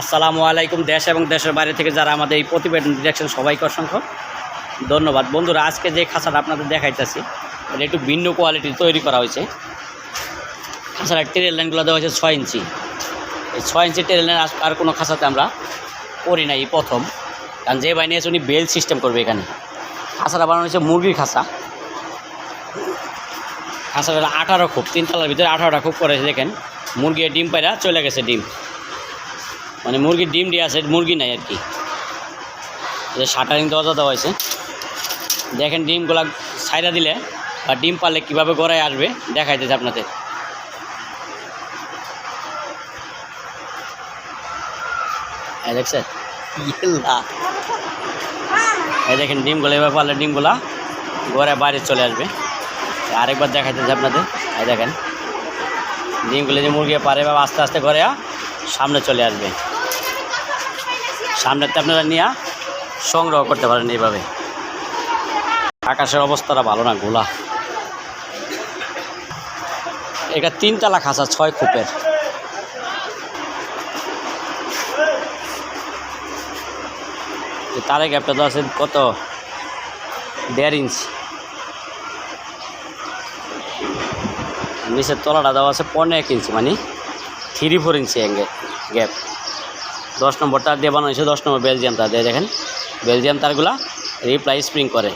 আসসালামু আলাইকুম দেশ এবং দেশের বাইরে থেকে যারা আমাদের এই প্রতিবেদন দেখছেন, সবাইকে অসংখ্য ধন্যবাদ। বন্ধুরা, আজকে যে খাঁচাটা আপনাদের দেখাইতেছি, এটা একটু ভিন্ন কোয়ালিটির তৈরি করা হয়েছে। খাঁচার ট্রেল লাইনগুলো দেওয়া হয়েছে ছয় ইঞ্চি। এই ছয় ইঞ্চি ট্রেল লাইন আর কোনো খাঁচাতে আমরা করি নাই প্রথম। কারণ যে বাহিনী আছে উনি বেল সিস্টেম করবে এখানে। খাঁচাটা বানানো হয়েছে মুরগির খাঁচা। খাঁচাটা আঠারো খুব, তিনতলার ভিতরে আঠারোটা খুব করেছে দেখেন। মুরগির ডিম পায়রা চলে গেছে ডিম। মানে মুরগির ডিম দিয়ে আছে মুরগি নাই আর কি। যে শাটারিং দরজা দেওয়া হয়েছে। দেখেন ডিমগুলা ছাইরা দিলে বা ডিম পারলে কীভাবে গড়ায় আসবে দেখাইতেছে আপনাদের। এই দেখছেন? এই দেখেন ডিমগুলো এবার পারলে ডিমগুলা গড়ে বাইরে চলে আসবে। আরেকবার দেখাইতেছে আপনাদের এই দেখেন। ডিমগুলো যে মুরগি পারে বা আস্তে আস্তে করে সামনে চলে আসবে। সামনেতে আপনারা নিয়ে সংগ্রহ করতে পারেন এইভাবে। আকাশের অবস্থাটা ভালো না, গোলা। এটা তিনতলা খাঁচা, ছয় খুপের। তারে গ্যাপটা তো আছে কত? দেড় ইঞ্চি। নিচের তলাটা দেওয়া আছে পনেরো এক ইঞ্চি মানে থ্রি ফোর ইঞ্চি গ্যাপ। দশ নম্বর তার দিয়ে বানানো হয়েছে, দশ নম্বর বেলজিয়াম তার দিয়ে দেখেন বেলজিয়াম তারগুলা রিপ্লাই স্প্রিং করে।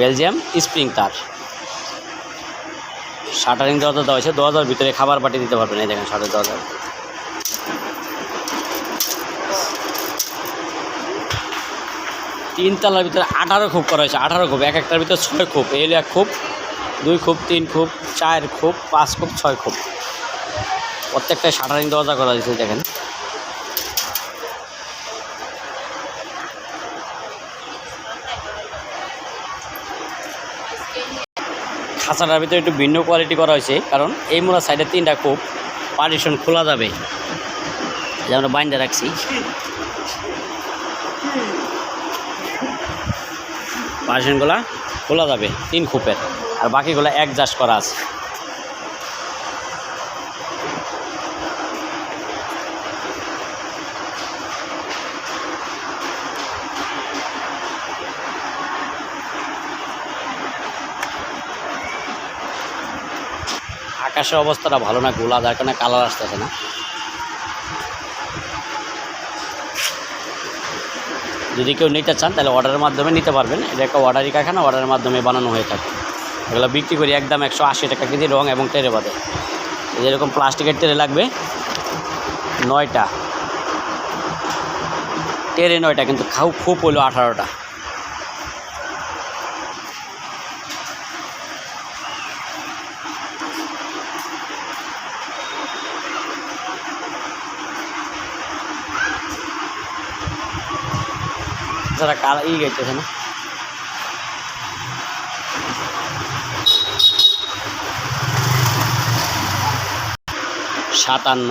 বেলজিয়াম স্প্রিং তার। শাটারিং দরজা দেওয়া হয়েছে, দরজার ভিতরে খাবার পাঠিয়ে দিতে পারবেন। এই দেখেন শাটার দরজা। তিনতলার ভিতরে আঠারো খুব করা হয়েছে, আঠারো খুব, এক একটার ভিতরে ছয় খুব এল এক খুব, দুই খুব, তিন খুব, চার খুব, পাঁচ খুব, ছয় খুব। প্রত্যেকটাই শাটারিং দরজা করা হয়েছে, দেখেন। খাঁচাটার ভিতরে একটু ভিন্ন কোয়ালিটি করা হয়েছে, কারণ এই মোড়া সাইডে তিনটা খুব পার্টিশন খোলা যাবে। আমরা বাইন্দা রাখছি। পার্টিশনগুলা খোলা যাবে, তিন খুপের আর বাকিগুলো অ্যাডজাস্ট করা আছে। আকাশের অবস্থাটা ভালো না, গোলা, যার কারণে কালার আসতেছে না। যদি কেউ নিতে চান, তাহলে অর্ডারের মাধ্যমে নিতে পারবেন। এটা একটা অর্ডারই কারখানা অর্ডারের মাধ্যমে বানানো হয়ে থাকে। এগুলো বিক্রি করি একদম একশো আশি টাকা কেজি রং এবং টেরে বাদে। যেরকম প্লাস্টিকের টেরে লাগবে, নয়টা। টেরে নয়টা, কিন্তু খাও, খুব হইল আঠারোটা। যারা কাল ই গাইতেছে না। সাতান্ন।